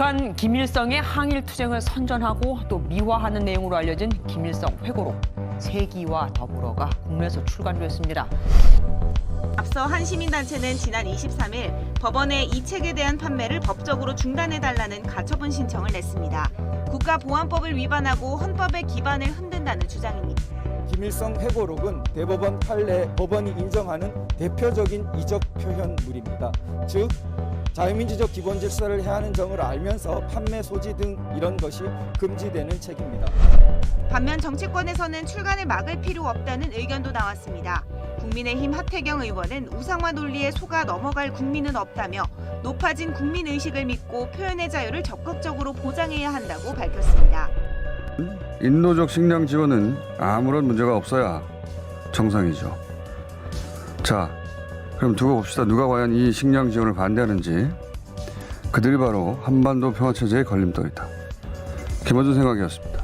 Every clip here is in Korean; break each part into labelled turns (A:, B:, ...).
A: 북한 김일성의 항일 투쟁을 선전하고 또 미화하는 내용으로 알려진 김일성 회고록 세기와 더불어가 국내에서 출간됐습니다.
B: 앞서 한 시민단체는 지난 23일 법원에 이 책에 대한 판매를 법적으로 중단해달라는 가처분 신청을 냈습니다. 국가보안법을 위반하고 헌법의 기반을 흔든다는 주장입니다.
C: 김일성 회고록은 대법원 판례 법원이 인정하는 대표적인 이적 표현물입니다. 즉 자유민주적 기본 질서를 해하는 점을 알면서 판매 소지 등 이런 것이 금지되는 책입니다.
B: 반면 정치권에서는 출간을 막을 필요 없다는 의견도 나왔습니다. 국민의힘 하태경 의원은 우상화 논리에 속아 넘어갈 국민은 없다며 높아진 국민 의식을 믿고 표현의 자유를 적극적으로 보장해야 한다고 밝혔습니다.
D: 인도적 식량 지원은 아무런 문제가 없어야 정상이죠. 자, 그럼 두고 봅시다. 누가 과연 이 식량 지원을 반대하는지. 그들이 바로 한반도 평화체제의 걸림돌이다. 김어준 생각이었습니다.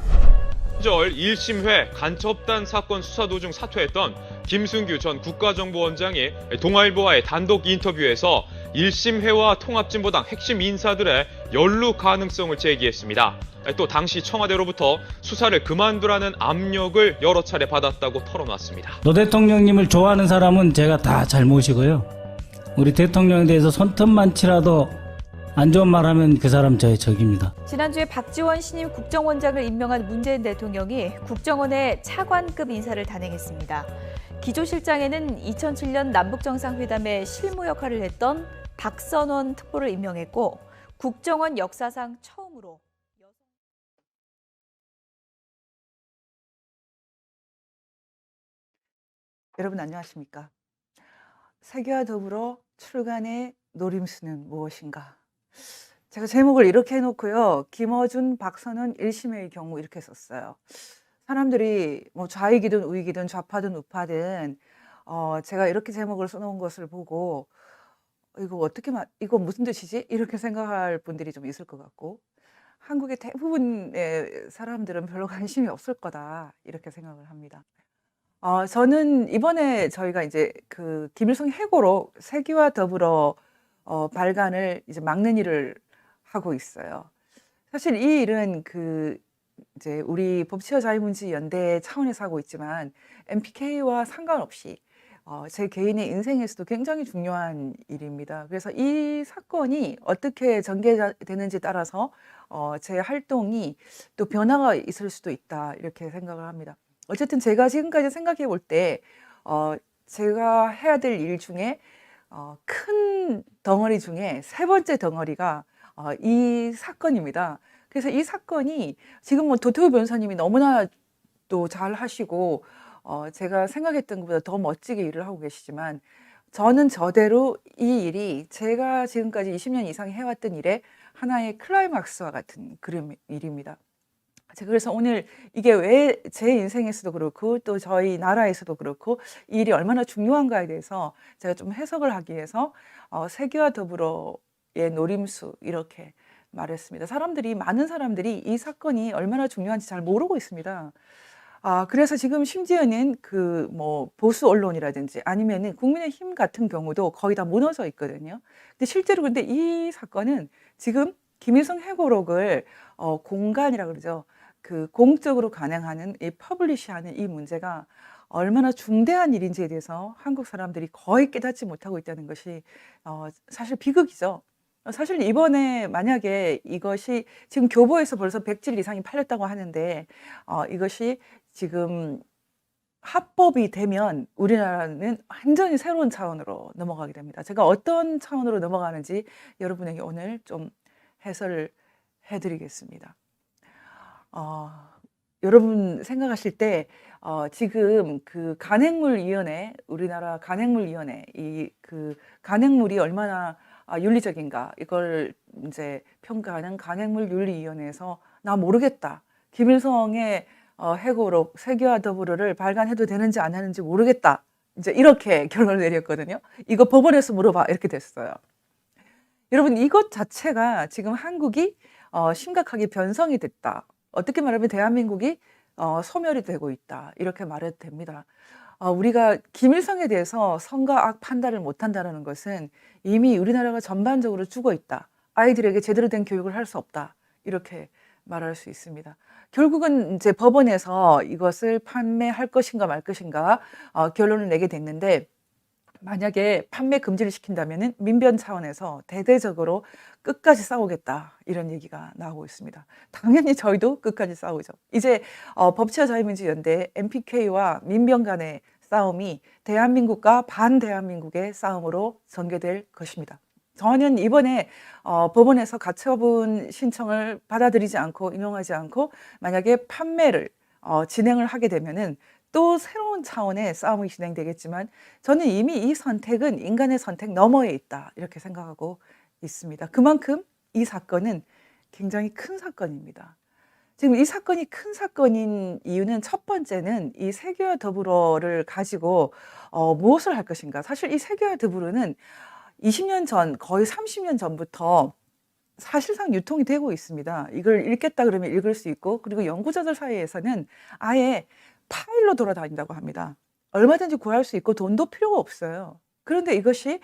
E: 시절 1심회 간첩단 사건 수사 도중 사퇴했던 김순규 전 국가정보원장이 동아일보와의 단독 인터뷰에서 1심 회와 통합진보당 핵심 인사들의 연루 가능성을 제기했습니다. 또 당시 청와대로부터 수사를 그만두라는 압력을 여러 차례 받았다고 털어놨습니다.
F: 노 대통령님을 좋아하는 사람은 제가 다잘 모시고요. 우리 대통령에 대해서 손톱만치라도 안 좋은 말 하면 그 사람 저의 적입니다.
G: 지난주에 박지원 신임 국정원장을 임명한 문재인 대통령이 국정원의 차관급 인사를 단행했습니다. 기조실장에는 2007년 남북정상회담의 실무 역할을 했던 박선원 특보를 임명했고 국정원 역사상 처음으로
H: 여러분 안녕하십니까? 세계와 더불어 출간의 노림수는 무엇인가? 제가 제목을 이렇게 해놓고요. 김어준, 박선원 1심의 경우 이렇게 썼어요. 사람들이 뭐 좌익이든 우익이든 좌파든 우파든 어, 제가 이렇게 제목을 써 놓은 것을 보고 이거 어떻게 마, 이거 무슨 뜻이지? 이렇게 생각할 분들이 좀 있을 것 같고 한국의 대부분의 사람들은 별로 관심이 없을 거다 이렇게 생각을 합니다. 어, 저는 이번에 저희가 이제 그 김일성 해고로 세기와 더불어 어, 발간을 이제 막는 일을 하고 있어요. 사실 이 일은 그 이제 우리 법치와 자유문지 연대 차원에서 하고 있지만 MPK와 상관없이 어, 제 개인의 인생에서도 굉장히 중요한 일입니다. 그래서 이 사건이 어떻게 전개되는지 따라서 어, 제 활동이 또 변화가 있을 수도 있다 이렇게 생각을 합니다. 어쨌든 제가 지금까지 생각해 볼 때, 어, 제가 해야 될 일 중에, 어, 큰 덩어리 중에 세 번째 덩어리가, 어, 이 사건입니다. 그래서 이 사건이 지금 뭐 도태우 변호사님이 너무나 또 잘 하시고, 어, 제가 생각했던 것보다 더 멋지게 일을 하고 계시지만, 저는 저대로 이 일이 제가 지금까지 20년 이상 해왔던 일의 하나의 클라이막스와 같은 그런 일입니다. 그래서 오늘 이게 왜 제 인생에서도 그렇고 또 저희 나라에서도 그렇고 이 일이 얼마나 중요한가에 대해서 제가 좀 해석을 하기 위해서 어, 세계와 더불어의 노림수 이렇게 말했습니다. 사람들이 많은 사람들이 이 사건이 얼마나 중요한지 잘 모르고 있습니다. 아, 그래서 지금 심지어는 그 뭐 보수 언론이라든지 아니면은 국민의힘 같은 경우도 거의 다 무너져 있거든요. 근데 실제로 근데 이 사건은 지금 김일성 회고록을 어, 공간이라 그러죠. 그 공적으로 간행하는 이 퍼블리시하는 이 문제가 얼마나 중대한 일인지에 대해서 한국 사람들이 거의 깨닫지 못하고 있다는 것이 어, 사실 비극이죠. 어, 사실 이번에 만약에 이것이 지금 교보에서 벌써 100질 이상이 팔렸다고 하는데 어, 이것이 지금 합법이 되면 우리나라는 완전히 새로운 차원으로 넘어가게 됩니다. 제가 어떤 차원으로 넘어가는지 여러분에게 오늘 좀 해설을 해드리겠습니다. 어, 여러분 생각하실 때 어, 지금 그 간행물 위원회 우리나라 간행물 위원회 이 그 간행물이 얼마나 아, 윤리적인가 이걸 이제 평가하는 간행물 윤리위원회에서 나 모르겠다 김일성의 어, 해고록 세계화 더불어를 발간해도 되는지 안 하는지 모르겠다 이제 이렇게 결론을 내렸거든요. 이거 법원에서 물어봐 이렇게 됐어요. 여러분 이것 자체가 지금 한국이 어, 심각하게 변성이 됐다. 어떻게 말하면 대한민국이 어, 소멸이 되고 있다. 이렇게 말해도 됩니다. 어, 우리가 김일성에 대해서 선과 악 판단을 못한다는 것은 이미 우리나라가 전반적으로 죽어 있다. 아이들에게 제대로 된 교육을 할 수 없다. 이렇게 말할 수 있습니다. 결국은 이제 법원에서 이것을 판매할 것인가 말 것인가 어, 결론을 내게 됐는데 만약에 판매 금지를 시킨다면은 민변 차원에서 대대적으로 끝까지 싸우겠다 이런 얘기가 나오고 있습니다. 당연히 저희도 끝까지 싸우죠. 이제 어, 법치와 자유민주 연대 MPK와 민변 간의 싸움이 대한민국과 반대한민국의 싸움으로 전개될 것입니다. 저는 이번에 어, 법원에서 가처분 신청을 받아들이지 않고 인용하지 않고 만약에 판매를 어, 진행을 하게 되면은 또 새로운 차원의 싸움이 진행되겠지만 저는 이미 이 선택은 인간의 선택 너머에 있다 이렇게 생각하고 있습니다. 그만큼 이 사건은 굉장히 큰 사건입니다. 지금 이 사건이 큰 사건인 이유는 첫 번째는 이 세계와 더불어를 가지고 어, 무엇을 할 것인가. 사실 이 세계와 더불어는 20년 전, 거의 30년 전부터 사실상 유통이 되고 있습니다. 이걸 읽겠다 그러면 읽을 수 있고, 그리고 연구자들 사이에서는 아예 파일로 돌아다닌다고 합니다. 얼마든지 구할 수 있고 돈도 필요가 없어요. 그런데 이것이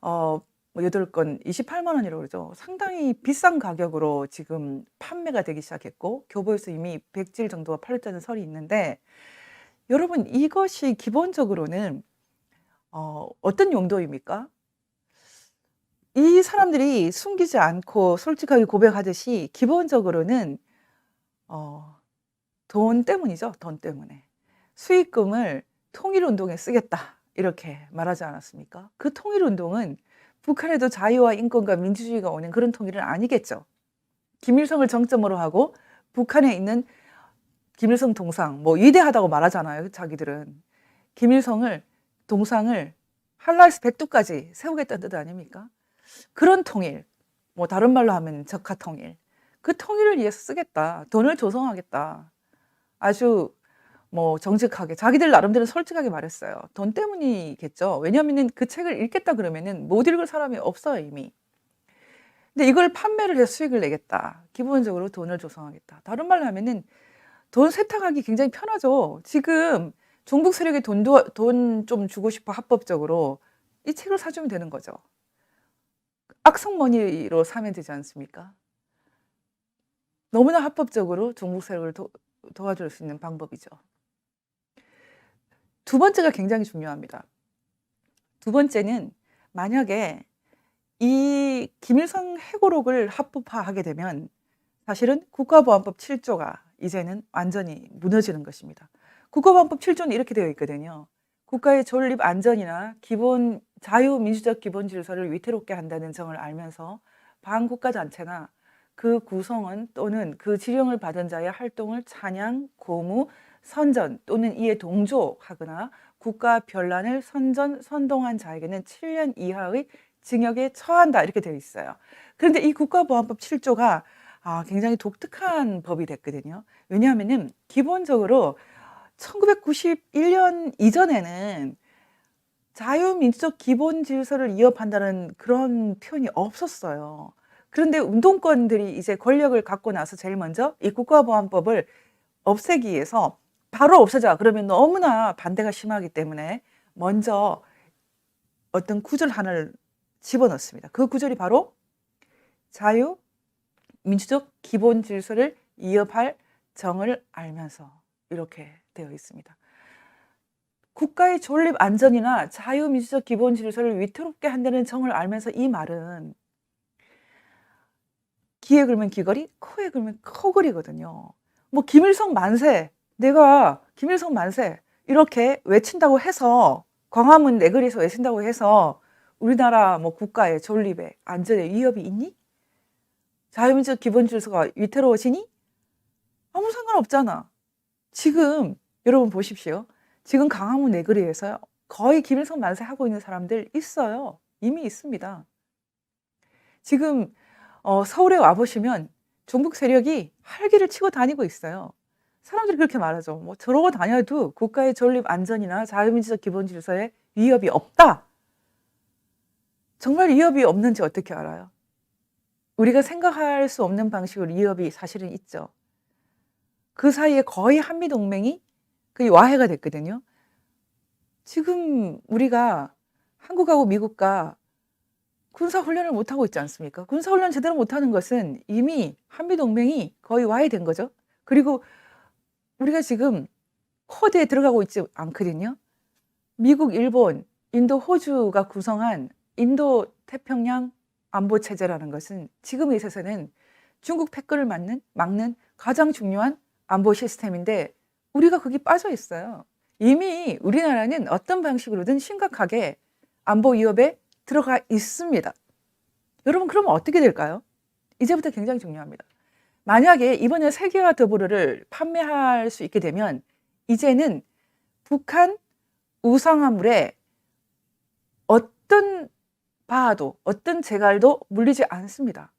H: 어, 뭐 8건 28만 원이라고 그러죠. 상당히 비싼 가격으로 지금 판매가 되기 시작했고, 교보에서 이미 100질 정도가 팔렸다는 설이 있는데, 여러분, 이것이 기본적으로는 어, 어떤 용도입니까? 이 사람들이 숨기지 않고 솔직하게 고백하듯이 기본적으로는 어, 돈 때문이죠. 돈 때문에. 수익금을 통일운동에 쓰겠다. 이렇게 말하지 않았습니까? 그 통일운동은 북한에도 자유와 인권과 민주주의가 오는 그런 통일은 아니겠죠. 김일성을 정점으로 하고 북한에 있는 김일성 동상, 뭐 위대하다고 말하잖아요. 자기들은. 김일성을, 동상을 한라에서 백두까지 세우겠다는 뜻 아닙니까? 그런 통일, 뭐 다른 말로 하면 적화 통일. 그 통일을 위해서 쓰겠다. 돈을 조성하겠다. 아주 뭐 정직하게 자기들 나름대로 솔직하게 말했어요. 돈 때문이겠죠. 왜냐하면 그 책을 읽겠다 그러면은 못 읽을 사람이 없어요 이미. 근데 이걸 판매를 해서 수익을 내겠다. 기본적으로 돈을 조성하겠다. 다른 말로 하면은 돈 세탁하기 굉장히 편하죠. 지금 종북 세력에 돈도 돈 좀 주고 싶어 합법적으로 이 책을 사주면 되는 거죠. 악성머니로 사면 되지 않습니까? 너무나 합법적으로 종북 세력을 도, 도와줄 수 있는 방법이죠. 두 번째가 굉장히 중요합니다. 두 번째는 만약에 이 김일성 해고록을 합법화하게 되면 사실은 국가보안법 7조가 이제는 완전히 무너지는 것입니다. 국가보안법 7조는 이렇게 되어 있거든요. 국가의 존립 안전이나 기본 자유 민주적 기본 질서를 위태롭게 한다는 점을 알면서 반국가 단체나 그 구성원 또는 그 지령을 받은 자의 활동을 찬양, 고무, 선전 또는 이에 동조하거나 국가 변란을 선전, 선동한 자에게는 7년 이하의 징역에 처한다 이렇게 되어 있어요. 그런데 이 국가보안법 7조가 아, 굉장히 독특한 법이 됐거든요. 왜냐하면은 기본적으로 1991년 이전에는 자유민주적 기본 질서를 위협한다는 그런 표현이 없었어요. 그런데 운동권들이 이제 권력을 갖고 나서 제일 먼저 이 국가보안법을 없애기 위해서 바로 없애자 그러면 너무나 반대가 심하기 때문에 먼저 어떤 구절 하나를 집어넣습니다. 그 구절이 바로 자유 민주적 기본 질서를 위협할 정을 알면서 이렇게 되어 있습니다. 국가의 존립 안전이나 자유민주적 기본 질서를 위태롭게 한다는 정을 알면서 이 말은 귀에 걸면 귀걸이, 코에 걸면 코걸이거든요. 뭐 김일성 만세, 내가 김일성 만세 이렇게 외친다고 해서 광화문 내거리에서 외친다고 해서 우리나라 뭐 국가의 존립에 안전에 위협이 있니? 자유민주적 기본 질서가 위태로워지니? 아무 상관없잖아. 지금 여러분 보십시오. 지금 강화문 내거리에서 거의 김일성 만세 하고 있는 사람들 있어요. 이미 있습니다. 지금 어, 서울에 와보시면 종북 세력이 활기를 치고 다니고 있어요. 사람들이 그렇게 말하죠. 뭐 저러고 다녀도 국가의 존립 안전이나 자유민주적 기본 질서에 위협이 없다. 정말 위협이 없는지 어떻게 알아요? 우리가 생각할 수 없는 방식으로 위협이 사실은 있죠. 그 사이에 거의 한미 동맹이 그 와해가 됐거든요. 지금 우리가 한국하고 미국과 군사 훈련을 못 하고 있지 않습니까? 군사 훈련 제대로 못 하는 것은 이미 한미 동맹이 거의 와해된 거죠. 그리고 우리가 지금 코드에 들어가고 있지 않거든요. 미국, 일본, 인도, 호주가 구성한 인도 태평양 안보 체제라는 것은 지금에 있어서는 중국 패권을 막는, 막는 가장 중요한 안보 시스템인데 우리가 거기 빠져 있어요. 이미 우리나라는 어떤 방식으로든 심각하게 안보 위협에 들어가 있습니다. 여러분 그러면 어떻게 될까요? 이제부터 굉장히 중요합니다. 만약에 이번에 세계화 더불어를 판매할 수 있게 되면 이제는 북한 우상화물에 어떤 바도 어떤 재갈도 물리지 않습니다.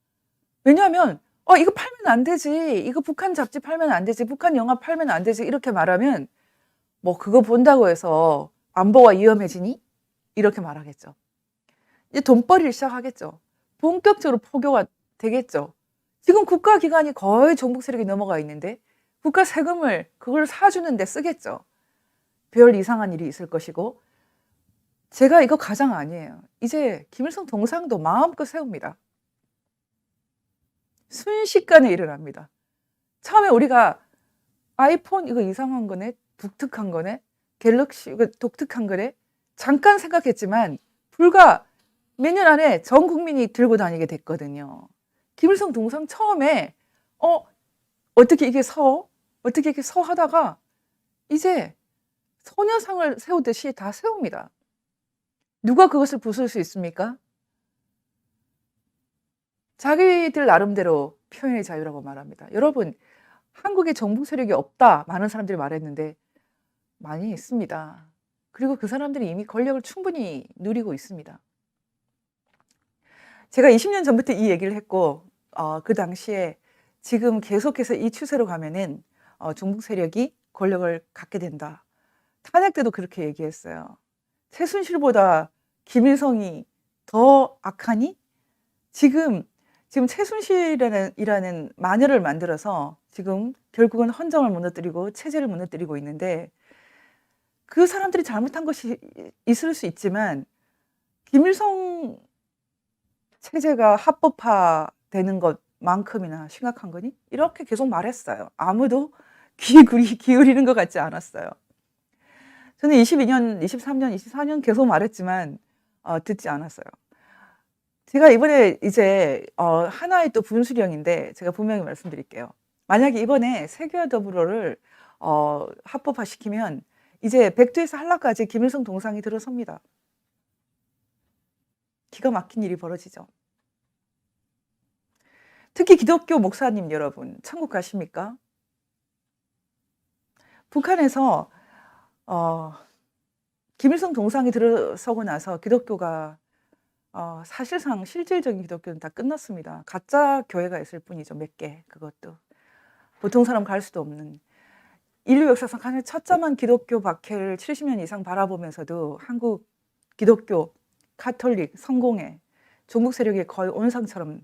H: 왜냐하면 어 이거 팔면 안 되지. 이거 북한 잡지 팔면 안 되지. 북한 영화 팔면 안 되지. 이렇게 말하면 뭐 그거 본다고 해서 안보가 위험해지니? 이렇게 말하겠죠. 이제 돈벌이를 시작하겠죠. 본격적으로 포교가 되겠죠. 지금 국가 기관이 거의 종북 세력이 넘어가 있는데 국가 세금을 그걸 사주는데 쓰겠죠. 별 이상한 일이 있을 것이고 제가 이거 가장 아니에요. 이제 김일성 동상도 마음껏 세웁니다. 순식간에 일어납니다. 처음에 우리가 아이폰 이거 이상한 거네, 독특한 거네, 갤럭시 이거 독특한 거네. 잠깐 생각했지만 불과 몇 년 안에 전 국민이 들고 다니게 됐거든요. 김일성 동상 처음에 어 어떻게 이게 서 어떻게 이렇게 서 하다가 이제 소녀상을 세우듯이 다 세웁니다. 누가 그것을 부술 수 있습니까? 자기들 나름대로 표현의 자유라고 말합니다. 여러분, 한국에 정부 세력이 없다. 많은 사람들이 말했는데 많이 있습니다. 그리고 그 사람들이 이미 권력을 충분히 누리고 있습니다. 제가 20년 전부터 이 얘기를 했고, 어, 그 당시에 지금 계속해서 이 추세로 가면은 어, 중국 세력이 권력을 갖게 된다. 탄핵 때도 그렇게 얘기했어요. 최순실보다 김일성이 더 악하니? 지금 지금 최순실이라는 이라는 마녀를 만들어서 지금 결국은 헌정을 무너뜨리고 체제를 무너뜨리고 있는데 그 사람들이 잘못한 것이 있을 수 있지만 김일성 체제가 합법화 되는 것만큼이나 심각한 거니? 이렇게 계속 말했어요. 아무도 귀 기울이- 기울이는 것 같지 않았어요. 저는 22년, 23년, 24년 계속 말했지만 어, 듣지 않았어요. 제가 이번에 이제 어, 하나의 또 분수령인데 제가 분명히 말씀드릴게요. 만약에 이번에 세계화 더불어를 어, 합법화시키면 이제 백두에서 한라까지 김일성 동상이 들어섭니다. 기가 막힌 일이 벌어지죠. 특히 기독교 목사님 여러분, 천국 가십니까? 북한에서 어, 김일성 동상이 들어서고 나서 기독교가 어, 사실상 실질적인 기독교는 다 끝났습니다. 가짜 교회가 있을 뿐이죠. 몇 개, 그것도. 보통 사람 갈 수도 없는. 인류 역사상 가장 처참한 기독교 박해를 70년 이상 바라보면서도 한국 기독교, 카톨릭, 성공회, 종북 세력이 거의 온상처럼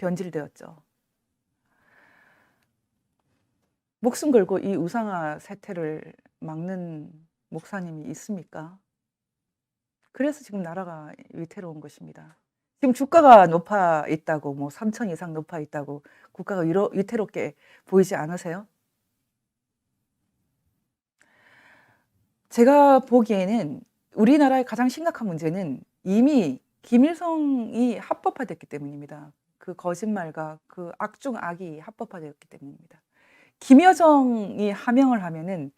H: 변질되었죠. 목숨 걸고 이 우상화 세태를 막는 목사님이 있습니까? 그래서 지금 나라가 위태로운 것입니다. 지금 주가가 높아 있다고, 뭐 3천 이상 높아 있다고 국가가 위로, 위태롭게 보이지 않으세요? 제가 보기에는 우리나라의 가장 심각한 문제는 이미 김일성이 합법화됐기 때문입니다. 그 거짓말과 그 악중 악이 합법화되었기 때문입니다. 김여정이 하명을 하면은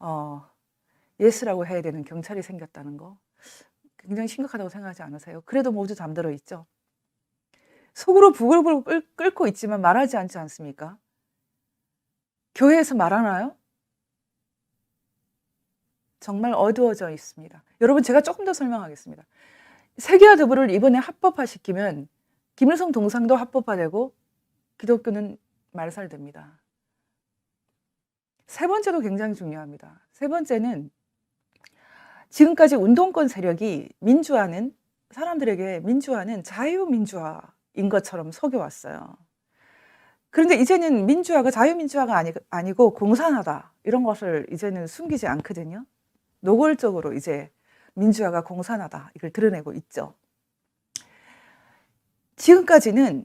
H: 어, 예스라고 해야 되는 경찰이 생겼다는 거 굉장히 심각하다고 생각하지 않으세요? 그래도 모두 잠들어 있죠. 속으로 부글부글 끓- 끓고 있지만 말하지 않지 않습니까? 교회에서 말하나요? 정말 어두워져 있습니다. 여러분 제가 조금 더 설명하겠습니다. 세계화 더불어를 이번에 합법화시키면 김일성 동상도 합법화되고 기독교는 말살됩니다. 세 번째도 굉장히 중요합니다. 세 번째는 지금까지 운동권 세력이 민주화는 사람들에게 민주화는 자유민주화인 것처럼 속여왔어요. 그런데 이제는 민주화가 자유민주화가 아니, 아니고 공산화다 이런 것을 이제는 숨기지 않거든요. 노골적으로 이제 민주화가 공산화다 이걸 드러내고 있죠. 지금까지는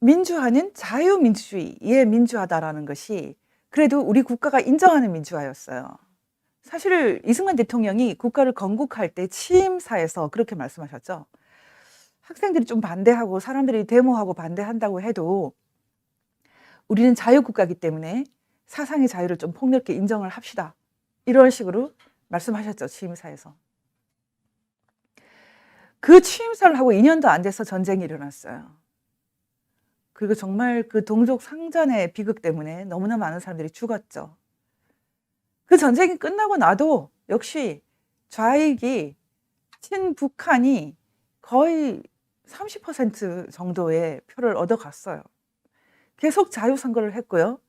H: 민주화는 자유민주주의의 민주화다라는 것이 그래도 우리 국가가 인정하는 민주화였어요. 사실 이승만 대통령이 국가를 건국할 때 취임사에서 그렇게 말씀하셨죠. 학생들이 좀 반대하고 사람들이 데모하고 반대한다고 해도 우리는 자유국가이기 때문에 사상의 자유를 좀 폭넓게 인정을 합시다. 이런 식으로 말씀하셨죠. 취임사에서. 그 취임사를 하고 2년도 안 돼서 전쟁이 일어났어요. 그리고 정말 그 동족 상잔의 비극 때문에 너무나 많은 사람들이 죽었죠. 그 전쟁이 끝나고 나도 역시 좌익이 친북한이 거의 30% 정도의 표를 얻어갔어요. 계속 자유선거를 했고요.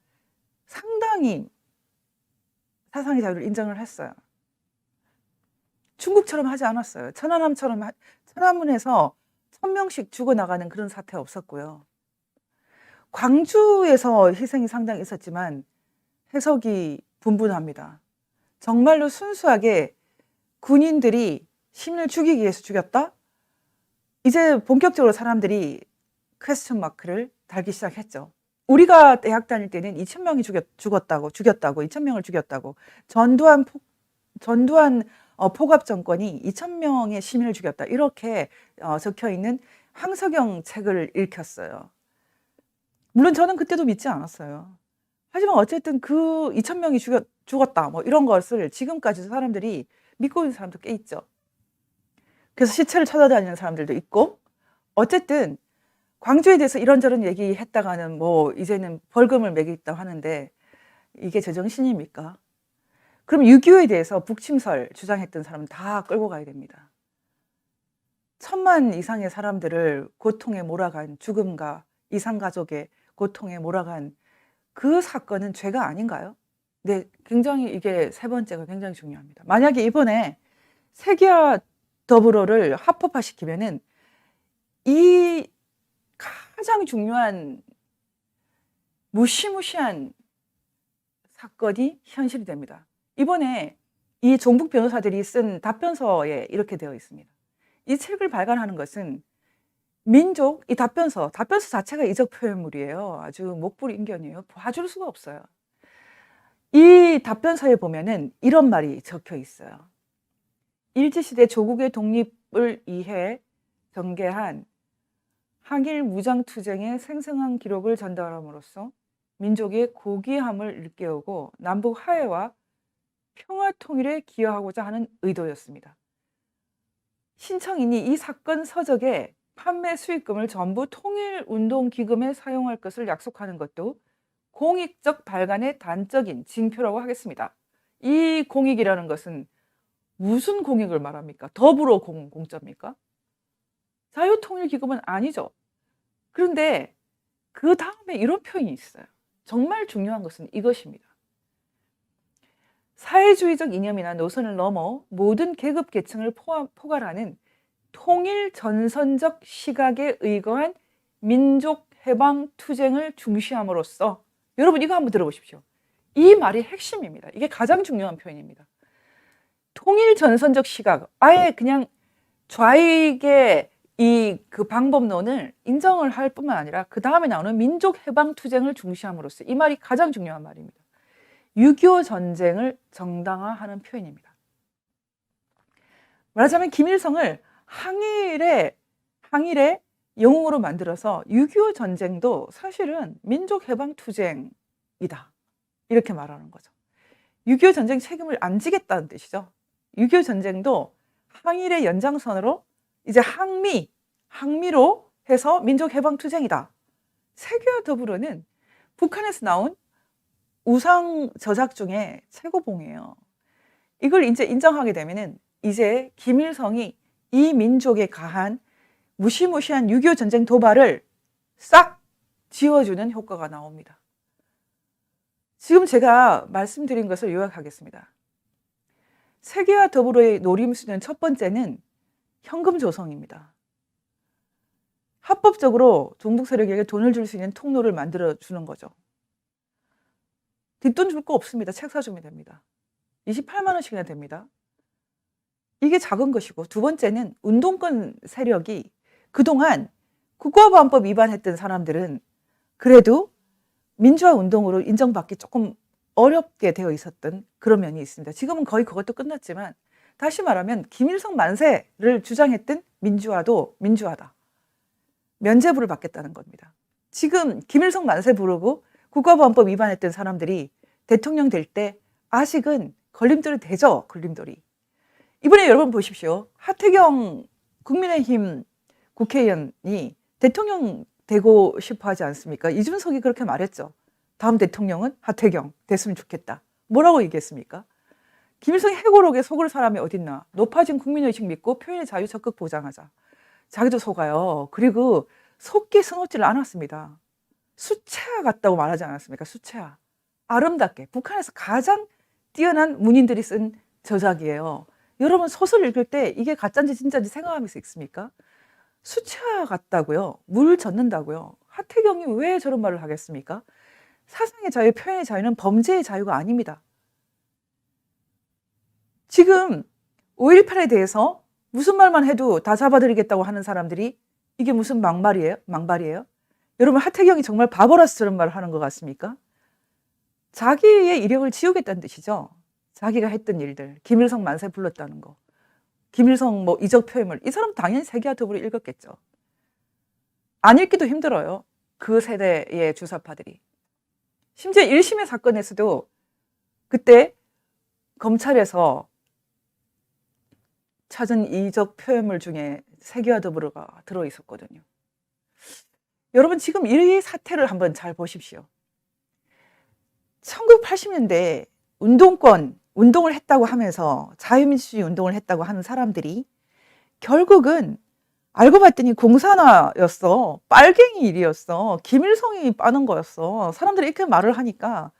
H: 상당히 사상의 자유를 인정을 했어요. 중국처럼 하지 않았어요. 천안함처럼 하- 천안문에서 천 명씩 죽어나가는 그런 사태 없었고요. 광주에서 희생이 상당히 있었지만 해석이 분분합니다. 정말로 순수하게 군인들이 시민을 죽이기 위해서 죽였다? 이제 본격적으로 사람들이 퀘스천 마크를 달기 시작했죠. 우리가 대학 다닐 때는 2,000명이 죽였, 죽었다고, 죽였다고, 2,000명을 죽였다고, 전두환 폭, 전두환 어, 포갑 정권이 2,000명의 시민을 죽였다. 이렇게 어, 적혀 있는 황석영 책을 읽혔어요. 물론 저는 그때도 믿지 않았어요. 하지만 어쨌든 그 2,000명이 죽였, 죽었다. 뭐 이런 것을 지금까지도 사람들이 믿고 있는 사람도 꽤 있죠. 그래서 시체를 찾아다니는 사람들도 있고, 어쨌든 광주에 대해서 이런저런 얘기했다가는 뭐 이제는 벌금을 매기겠다고 하는데 이게 제정신입니까? 그럼 6.25에 대해서 북침설 주장했던 사람은 다 끌고 가야 됩니다. 천만 이상의 사람들을 고통에 몰아간 죽음과 이상가족의 고통에 몰아간 그 사건은 죄가 아닌가요? 네, 굉장히 이게 세 번째가 굉장히 중요합니다. 만약에 이번에 세계화 더불어를 합법화시키면은 이 가장 중요한 무시무시한 사건이 현실이 됩니다. 이번에 이 종북 변호사들이 쓴 답변서에 이렇게 되어 있습니다. 이 책을 발간하는 것은 민족, 이 답변서, 답변서 자체가 이적 표현물이에요. 아주 목불 인견이에요. 봐줄 수가 없어요. 이 답변서에 보면은 이런 말이 적혀 있어요. 일제시대 조국의 독립을 위해 전개한 항일 무장투쟁의 생생한 기록을 전달함으로써 민족의 고귀함을 일깨우고 남북 화해와 평화 통일에 기여하고자 하는 의도였습니다. 신청인이 이 사건 서적에 판매 수익금을 전부 통일운동기금에 사용할 것을 약속하는 것도 공익적 발간의 단적인 징표라고 하겠습니다. 이 공익이라는 것은 무슨 공익을 말합니까? 더불어 공, 공짜입니까? 자유통일기금은 아니죠. 그런데 그 다음에 이런 표현이 있어요. 정말 중요한 것은 이것입니다. 사회주의적 이념이나 노선을 넘어 모든 계급 계층을 포함, 포괄하는 통일 전선적 시각에 의거한 민족 해방 투쟁을 중시함으로써 여러분 이거 한번 들어보십시오. 이 말이 핵심입니다. 이게 가장 중요한 표현입니다. 통일 전선적 시각, 아예 그냥 좌익의 이 그 방법론을 인정을 할 뿐만 아니라 그 다음에 나오는 민족 해방 투쟁을 중시함으로써 이 말이 가장 중요한 말입니다. 6.25 전쟁을 정당화하는 표현입니다. 말하자면 김일성을 항일의 항일의 영웅으로 만들어서 6.25 전쟁도 사실은 민족 해방 투쟁이다. 이렇게 말하는 거죠. 6.25 전쟁 책임을 안 지겠다는 뜻이죠. 6.25 전쟁도 항일의 연장선으로 이제 항미, 항미로 해서 민족 해방 투쟁이다. 세계와 더불어는 북한에서 나온 우상 저작 중에 최고봉이에요. 이걸 이제 인정하게 되면은 이제 김일성이 이 민족에 가한 무시무시한 6.25 전쟁 도발을 싹 지워주는 효과가 나옵니다. 지금 제가 말씀드린 것을 요약하겠습니다. 세계와 더불어의 노림수는 첫 번째는 현금 조성입니다. 합법적으로 종북 세력에게 돈을 줄 수 있는 통로를 만들어 주는 거죠. 뒷돈 줄 거 없습니다. 책 사주면 됩니다. 28만 원씩이나 됩니다. 이게 작은 것이고 두 번째는 운동권 세력이 그동안 국가보안법 위반했던 사람들은 그래도 민주화 운동으로 인정받기 조금 어렵게 되어 있었던 그런 면이 있습니다. 지금은 거의 그것도 끝났지만 다시 말하면 김일성 만세를 주장했던 민주화도 민주화다. 면죄부를 받겠다는 겁니다. 지금 김일성 만세 부르고 국가보안법 위반했던 사람들이 대통령 될 때 아직은 걸림돌이 되죠. 걸림돌이. 이번에 여러분 보십시오. 하태경 국민의힘 국회의원이 대통령 되고 싶어 하지 않습니까? 이준석이 그렇게 말했죠. 다음 대통령은 하태경 됐으면 좋겠다. 뭐라고 얘기했습니까? 김일성이 해고록에 속을 사람이 어딨나. 높아진 국민의식 믿고 표현의 자유 적극 보장하자. 자기도 속아요. 그리고 속기 스놓지를 않았습니다. 수채화 같다고 말하지 않았습니까? 수채화. 아름답게. 북한에서 가장 뛰어난 문인들이 쓴 저작이에요. 여러분 소설 읽을 때 이게 가짜인지 진짜인지 생각하면서 읽습니까? 수채화 같다고요. 물 젓는다고요. 하태경이 왜 저런 말을 하겠습니까? 사상의 자유, 표현의 자유는 범죄의 자유가 아닙니다. 지금 5.18에 대해서 무슨 말만 해도 다 잡아드리겠다고 하는 사람들이 이게 무슨 막말이에요? 막말이에요? 여러분 하태경이 정말 바보라서 저런 말을 하는 것 같습니까? 자기의 이력을 지우겠다는 뜻이죠. 자기가 했던 일들, 김일성 만세 불렀다는 거, 김일성 뭐 이적 표현물, 이 사람 당연히 세계화 더불어 읽었겠죠. 안 읽기도 힘들어요. 그 세대의 주사파들이. 심지어 1심의 사건에서도 그때 검찰에서 찾은 이적 표현물 중에 세계화 더불어가 들어 있었거든요. 여러분 지금 이 사태를 한번 잘 보십시오. 1980년대 운동권, 운동을 했다고 하면서 자유민주주의 운동을 했다고 하는 사람들이 결국은 알고 봤더니 공산화였어. 빨갱이 일이었어. 김일성이 빠는 거였어. 사람들이 이렇게 말을 하니까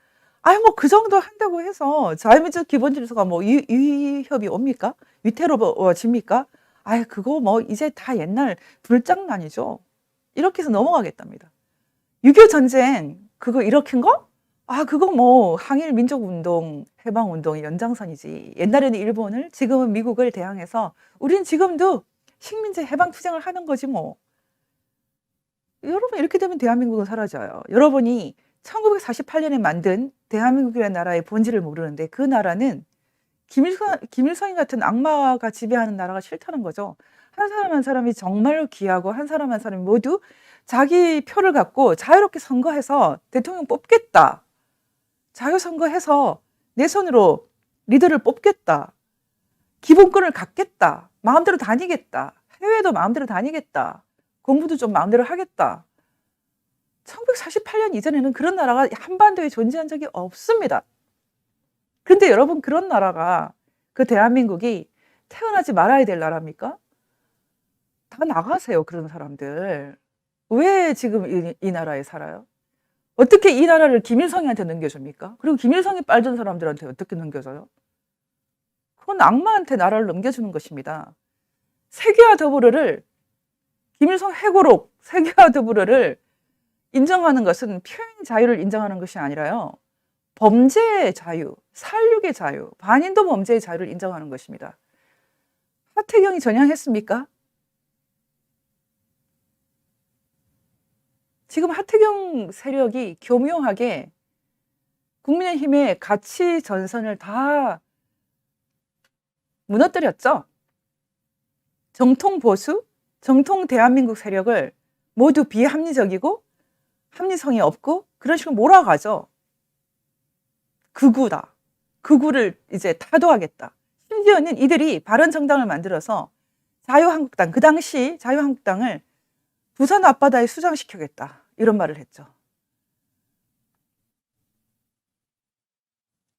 H: 아유 뭐그 정도 한다고 해서 자유민주 기본 질서가 뭐 위, 위협이 옵니까? 위태로워집니까? 아유 그거 뭐 이제 다 옛날 불장난이죠. 이렇게 해서 넘어가겠답니다. 6.25 전쟁 그거 일으킨 거? 아 그거 뭐 항일 민족 운동, 해방 운동의 연장선이지. 옛날에는 일본을 지금은 미국을 대항해서 우리는 지금도 식민지 해방 투쟁을 하는 거지 뭐. 여러분 이렇게 되면 대한민국은 사라져요. 여러분이 1948년에 만든 대한민국이라는 나라의 본질을 모르는데 그 나라는 김일성, 김일성이 같은 악마가 지배하는 나라가 싫다는 거죠. 한 사람 한 사람이 정말로 귀하고 한 사람 한 사람이 모두 자기 표를 갖고 자유롭게 선거해서 대통령 뽑겠다. 자유선거해서 내 손으로 리더를 뽑겠다. 기본권을 갖겠다. 마음대로 다니겠다. 해외도 마음대로 다니겠다. 공부도 좀 마음대로 하겠다. 1948년 이전에는 그런 나라가 한반도에 존재한 적이 없습니다. 그런데 여러분 그런 나라가 그 대한민국이 태어나지 말아야 될 나라입니까? 다 나가세요 그런 사람들. 왜 지금 이, 이 나라에 살아요? 어떻게 이 나라를 김일성이한테 넘겨줍니까? 그리고 김일성이 빨던 사람들한테 어떻게 넘겨줘요? 그건 악마한테 나라를 넘겨주는 것입니다. 세계화 더불어를 김일성 해고록 세계화 더불어를 인정하는 것은 표현 자유를 인정하는 것이 아니라요. 범죄의 자유, 살육의 자유, 반인도 범죄의 자유를 인정하는 것입니다. 하태경이 전향했습니까? 지금 하태경 세력이 교묘하게 국민의힘의 가치 전선을 다 무너뜨렸죠. 정통 보수, 정통 대한민국 세력을 모두 비합리적이고 합리성이 없고 그런 식으로 몰아가죠. 극우다. 극우를 이제 타도하겠다. 심지어는 이들이 바른정당을 만들어서 자유한국당, 그 당시 자유한국당을 부산 앞바다에 수장시키겠다. 이런 말을 했죠.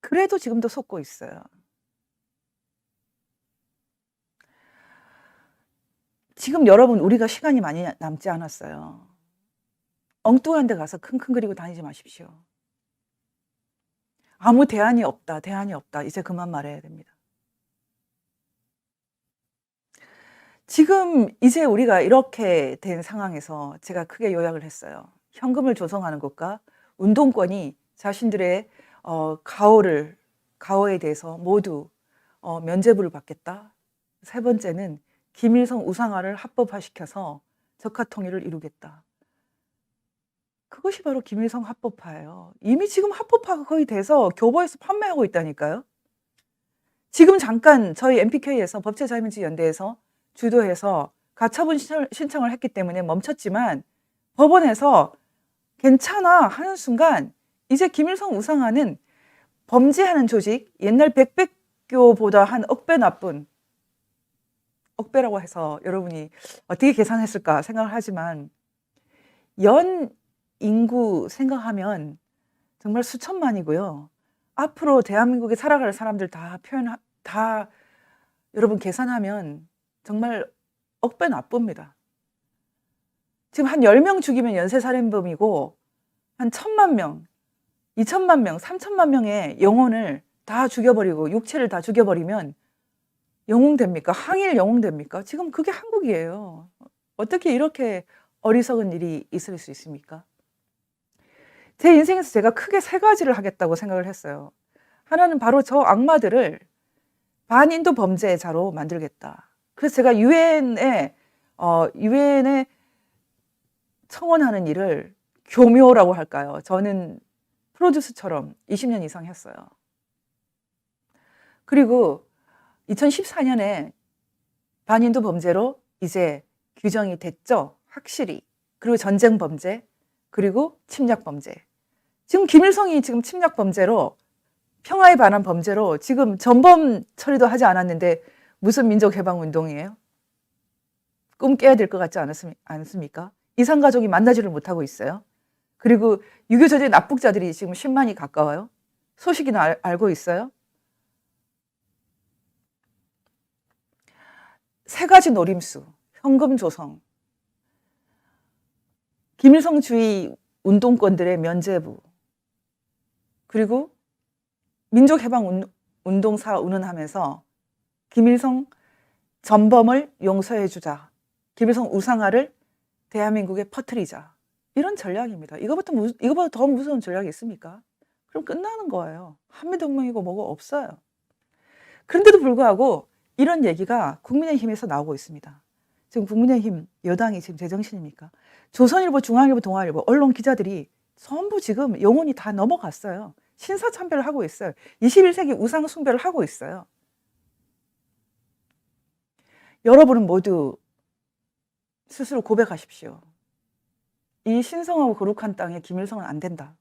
H: 그래도 지금도 속고 있어요. 지금 여러분 우리가 시간이 많이 남지 않았어요. 엉뚱한 데 가서 킁킁거리고 다니지 마십시오. 아무 대안이 없다. 대안이 없다. 이제 그만 말해야 됩니다. 지금 이제 우리가 이렇게 된 상황에서 제가 크게 요약을 했어요. 현금을 조성하는 것과 운동권이 자신들의 어, 가오를 가오에 대해서 모두 어, 면죄부를 받겠다. 세 번째는 김일성 우상화를 합법화시켜서 적화 통일을 이루겠다. 그것이 바로 김일성 합법화예요. 이미 지금 합법화가 거의 돼서 교보에서 판매하고 있다니까요. 지금 잠깐 저희 MPK에서 법제자유민주 연대에서 주도해서 가처분 신청을 했기 때문에 멈췄지만 법원에서 괜찮아 하는 순간 이제 김일성 우상화는 범죄하는 조직 옛날 백백교보다 한 억배 나쁜 억배라고 해서 여러분이 어떻게 계산했을까 생각을 하지만 연 인구 생각하면 정말 수천만이고요. 앞으로 대한민국에 살아갈 사람들 다 표현 다 여러분 계산하면 정말 억배 나쁩니다. 지금 한 10명 죽이면 연쇄살인범이고 한 천만 명, 이천만 명, 삼천만 명의 영혼을 다 죽여버리고 육체를 다 죽여버리면 영웅 됩니까? 항일 영웅 됩니까? 지금 그게 한국이에요. 어떻게 이렇게 어리석은 일이 있을 수 있습니까? 제 인생에서 제가 크게 세 가지를 하겠다고 생각을 했어요. 하나는 바로 저 악마들을 반인도 범죄자로 만들겠다. 그래서 제가 유엔에 어 유엔에 청원하는 일을 교묘라고 할까요? 저는 프로듀스처럼 20년 이상 했어요. 그리고 2014년에 반인도 범죄로 이제 규정이 됐죠. 확실히. 그리고 전쟁 범죄, 그리고 침략 범죄. 지금 김일성이 지금 침략 범죄로 평화에 반한 범죄로 지금 전범 처리도 하지 않았는데 무슨 민족 해방 운동이에요? 꿈 깨야 될 것 같지 않습니까? 이산 가족이 만나지를 못하고 있어요. 그리고 유교 저지 납북자들이 지금 10만이 가까워요. 소식이나 알, 알고 있어요? 세 가지 노림수, 현금 조성, 김일성주의 운동권들의 면제부, 그리고 민족해방 운동사 운운하면서 김일성 전범을 용서해주자, 김일성 우상화를 대한민국에 퍼뜨리자 이런 전략입니다. 이거부터 무, 이거보다 더 무서운 전략이 있습니까? 그럼 끝나는 거예요. 한미동맹이고 뭐고 없어요. 그런데도 불구하고 이런 얘기가 국민의힘에서 나오고 있습니다. 지금 국민의힘 여당이 지금 제정신입니까? 조선일보, 중앙일보, 동아일보 언론 기자들이 전부 지금 영혼이 다 넘어갔어요. 신사참배를 하고 있어요. 21세기 우상 숭배를 하고 있어요. 여러분은 모두 스스로 고백하십시오. 이 신성하고 거룩한 땅에 김일성은 안 된다.